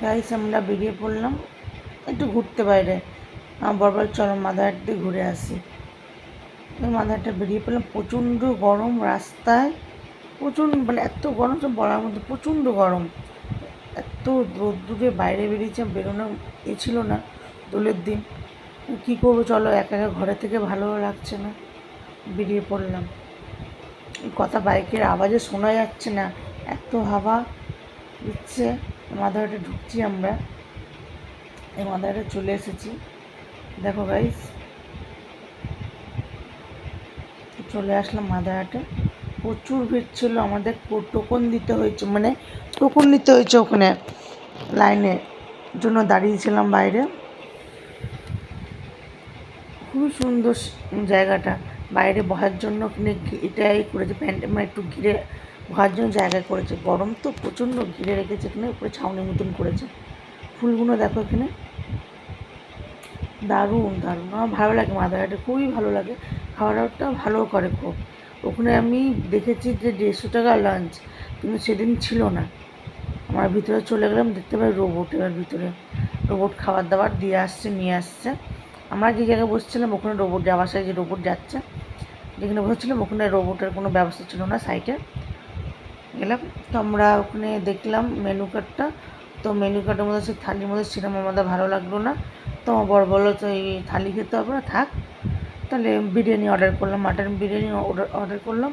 Guys আমরা বেরিয়ে পড়লাম একটু ঘুরতে বাইরে। আমার বরবার চলো মাদারহাট দিয়ে ঘুরে আসি। মাদারহাটে বেরিয়ে পড়লাম। প্রচণ্ড গরম রাস্তায়। প্রচণ্ড মানে এত গরম সব বলার মধ্যে প্রচণ্ড গরম। এত রোদ্দুরে বাইরে বেরিয়েছে বেরোনো এ ছিল না দোলের দিন। কী করব, চলো একা একা ঘরে থেকে ভালো লাগছে না। বেরিয়ে পড়লাম। কথা বাইকের আওয়াজে শোনা যাচ্ছে না। এত হাওয়া। দিচ্ছে মাদারহাটে ঢুকছি আমরা। এই মাদারহাটে চলে এসেছি। দেখো গাইস চলে আসলাম মাদারহাটে। প্রচুর ভিড় ছিল, আমাদের টোকন দিতে হয়েছে মানে টোকন নিতে হয়েছে ওখানে লাইনে। জন্য দাঁড়িয়েছিলাম বাইরে। খুবই সুন্দর জায়গাটা। বাইরে বসার জন্য এটাই করেছে, প্যান্ট মানে একটু ঘিরে বসার জন্য জায়গায় করেছে। গরম তো প্রচণ্ড ঘিরে রেখেছে এখানে, উপরে ছাউনির মতন করেছে। ফুলগুলো দেখো এখানে। দারুণ দারুণ। আমার ভালো লাগে মাদারহাটে খুবই ভালো লাগে। খাওয়া দাওয়াটা ভালো করে খুব। ওখানে আমি দেখেছি যে দেড়শো টাকা লাঞ্চ কিন্তু সেদিন ছিল না। আমার ভিতরে চলে গেলাম, দেখতে পাই রোবট এবার ভিতরে। রোবট খাবার দাবার দিয়ে আসছে, নিয়ে আসছে। আমরা যে জায়গায় বসছিলাম, ওখানে রোবট যাওয়ার সাথে যে রোবট যাচ্ছে। যেখানে বসেছিলাম, ওখানে রোবটের কোনো ব্যবস্থা ছিল না সাইটে গেলাম। তো আমরা ওখানে দেখলাম মেনু কার্ডটা তো মেনু কার্ডের মধ্যে সেই থালির মধ্যে ছিলাম আমাদের ভালো লাগল না। তো বড় বলল, তো এই থালি খেতে হবে না, থাক। তাহলে বিরিয়ানি অর্ডার করলাম মাটন বিরিয়ানি অর্ডার অর্ডার করলাম।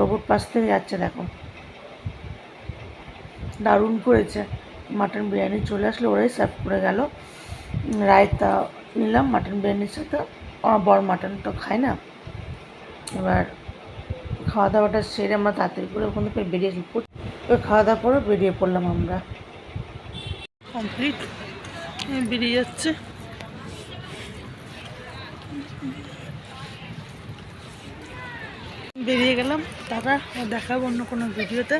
রোবট পাশ থেকে যাচ্ছে দেখো। দারুণ করেছে। মাটন বিরিয়ানি চলে আসলো, ওরাই সার্ভ করে গেল। রায়তা নিলাম মাটন বিরিয়ানির সাথে। বড় মাটন তো খায় না। এবার খাওয়া দাওয়াটা সেরে আমরা তাড়াতাড়ি করে ওখান থেকে বেরিয়ে ওই খাওয়া দাওয়ার পরে বেরিয়ে পড়লাম আমরা। কমপ্লিট বেরিয়ে যাচ্ছে। বেরিয়ে গেলাম। তারা দেখাবো অন্য কোনো ভিডিওতে।